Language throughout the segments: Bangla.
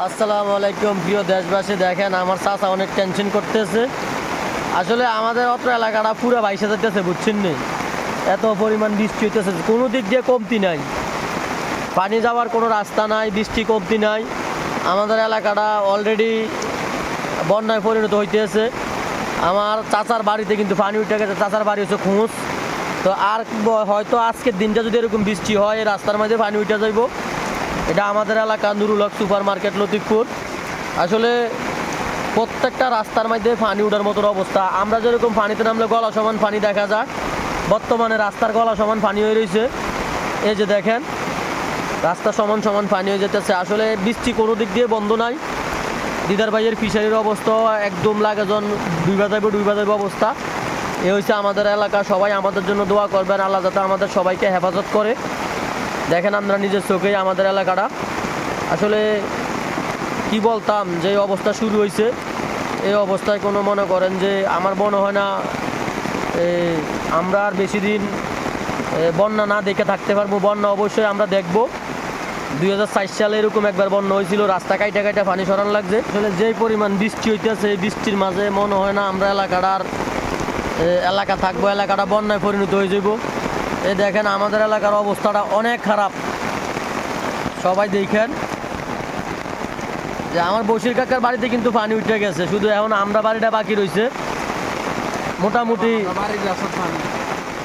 আসসালামু আলাইকুম, প্রিয় দেশবাসী, দেখেন আমার চাচা অনেক টেনশন করতেছে। আসলে আমাদের অত এলাকাটা পুরো বাইশে যেতেছে বুঝছেন নি? এত পরিমাণ বৃষ্টি হইতেছে, কোনো দিক দিয়ে কমতি নাই। পানি যাওয়ার কোনো রাস্তা নাই, বৃষ্টি কমতি নাই। আমাদের এলাকাটা অলরেডি বন্যায় পরিণত হইতেছে। আমার চাচার বাড়িতে কিন্তু পানি উঠে গেছে, চাচার বাড়ি হচ্ছে খুঁজ। তো আর হয়তো আজকের দিনটা যদি এরকম বৃষ্টি হয় রাস্তার মধ্যে পানি উঠে যাইব। এটা আমাদের এলাকা নুরুলক সুপার মার্কেট লতিফপুর। আসলে প্রত্যেকটা রাস্তার মধ্যে পানি উঠার মতন অবস্থা। আমরা যেরকম পানিতে নামলে গলা সমান পানি দেখা যায়, বর্তমানে রাস্তার গলা সমান পানি হয়ে রয়েছে। এই যে দেখেন, রাস্তা সমান সমান পানি হয়ে যেতেছে। আসলে বৃষ্টি কোনো দিক দিয়ে বন্ধ নাই। দিদার ভাইয়ের ফিশারির অবস্থা একদম লাগে জন ডুইবা যাইব ডুইবা অবস্থা। এ হয়েছে আমাদের এলাকা, সবাই আমাদের জন্য দোয়া করবেন। আল্লাহ যাতে আমাদের সবাইকে হেফাজত করে। দেখেন আমরা নিজের চোখেই আমাদের এলাকাটা। আসলে কি বলতাম, যে অবস্থা শুরু হয়েছে এই অবস্থায় কোনো মনে করেন যে আমার মনে হয় না আমরা আর বেশি দিন বন্যা না দেখে থাকতে পারব। বন্যা অবশ্যই আমরা দেখব। দুই হাজার সালে এরকম একবার বন্যা হয়েছিল রাস্তা কাইটা কাইটা পানি সরান লাগছে। আসলে যেই পরিমাণ বৃষ্টি হইতেছে, এই বৃষ্টির মাঝে মনে হয় না আমরা এলাকাটার এলাকা থাকব, এলাকাটা বন্যায় পরিণত হয়ে যাব এই দেখেন, আমাদের এলাকার অবস্থাটা অনেক খারাপ। সবাই দেখেন যে আমার বসির কাকার বাড়িতে কিন্তু পানি উঠে গেছে। শুধু এখন আমরা বাড়িটা বাকি রয়েছে মোটামুটি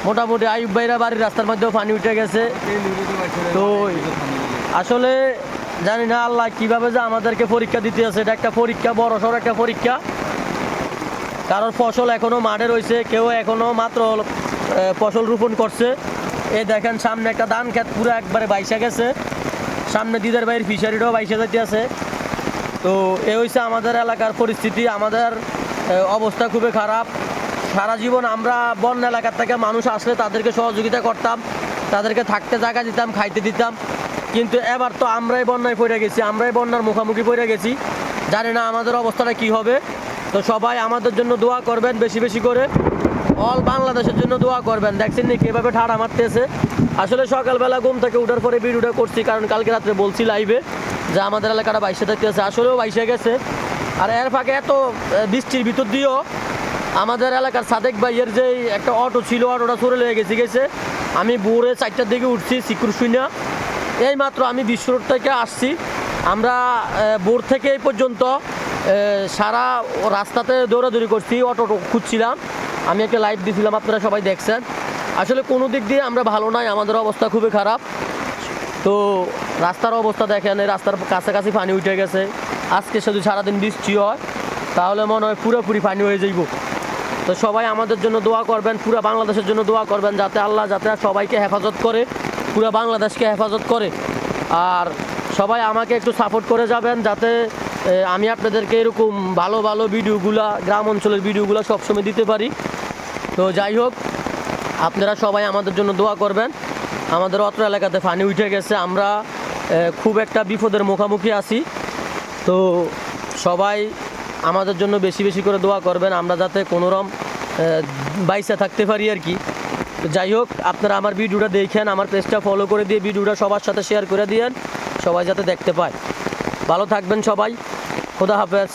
মোটামুটি আয়ুব ভাইরা বাড়ির রাস্তার মধ্যেও পানি উঠে গেছে। তো আসলে জানি না আল্লাহ কীভাবে যে আমাদেরকে পরীক্ষা দিতে আছে। এটা একটা পরীক্ষা বড় সড় একটা পরীক্ষা। কারোর ফসল এখনও মাঠে রয়েছে, কেউ এখনও মাত্র ফসল রোপণ করছে। এই দেখেন সামনে একটা ধান ক্ষেত, পুরো একবারে বাইসা গেছে। সামনে দিদের বাইরের ফিশারিটাও বাইসা যাইতে আছে। তো এ হয়েছে আমাদের এলাকার পরিস্থিতি, আমাদের অবস্থা খুবই খারাপ। সারা জীবন আমরা বন্যা এলাকার থেকে মানুষ আসলে তাদেরকে সহযোগিতা করতাম, তাদেরকে থাকতে জায়গা দিতাম, খাইতে দিতাম। কিন্তু এবার তো আমরাই বন্যায় পড়ে গেছি, আমরাই বন্যার মুখোমুখি পড়ে গেছি। জানি না আমাদের অবস্থাটা কি হবে। তো সবাই আমাদের জন্য দোয়া করবেন, বেশি বেশি করে। অল বাংলাদেশের জন্য দোয়া করবেন। দেখছেন নি কীভাবে ঠাড়া মারতেছে। আসলে সকালবেলা ঘুম থেকে উঠার পরে ভিডিওটা করছি, কারণ কালকে রাত্রে বলছি লাইভে যে আমাদের এলাকাটা বাইশে থাকতেছে। আসলেও বাইশে গেছে। আর এর ফাঁকে এত বৃষ্টির ভিতর দিয়েও আমাদের এলাকার সাদেক ভাইয়ের যে একটা অটো ছিল অটোটা সরে লেগে গেছে গেছে আমি ভোরে চারটার দিকে উঠছি, সিকুর শুইনা। এই মাত্র আমি বিশ্ব থেকে আসছি। আমরা ভোর থেকে এই পর্যন্ত সারা রাস্তাতে দৌড়াদৌড়ি করছি, অটো খুঁজছিলাম। আমি একটা লাইভ দিয়েছিলাম আপনারা সবাই দেখছেন। আসলে কোনো দিক দিয়ে আমরা ভালো নাই, আমাদের অবস্থা খুবই খারাপ। তো রাস্তার অবস্থা দেখেন, এই রাস্তার কাছাকাছি পানি উঠে গেছে। আজকে শুধু সারাদিন বৃষ্টি হয়, তাহলে মনে হয় পুরোপুরি পানি হয়ে যাইব। তো সবাই আমাদের জন্য দোয়া করবেন, পুরো বাংলাদেশের জন্য দোয়া করবেন, যাতে আল্লাহ যাতে সবাইকে হেফাজত করে, পুরো বাংলাদেশকে হেফাজত করে। আর সবাই আমাকে একটু সাপোর্ট করে যাবেন যাতে আমি আপনাদেরকে এরকম ভালো ভালো ভিডিওগুলা, গ্রাম অঞ্চলের ভিডিওগুলো সবসময় দিতে পারি। তো যাই হোক, আপনারা সবাই আমাদের জন্য দোয়া করবেন। আমাদের অত্র এলাকাতে পানি উঠে গেছে। আমরা খুব একটা বিপদের মুখোমুখি আছি। তো সবাই আমাদের জন্য বেশি বেশি করে দোয়া করবেন। আমরা যাতে কোনোরকম বাইসে থাকতে পারি আর কি। যাই হোক, আপনারা আমার ভিডিওটা দেখেন, আমার পেজটা ফলো করে দিয়ে ভিডিওটা সবার সাথে শেয়ার করে দিয়েন, সবাই যাতে দেখতে পায়। ভালো থাকবেন সবাই, খোদা হাফেজ।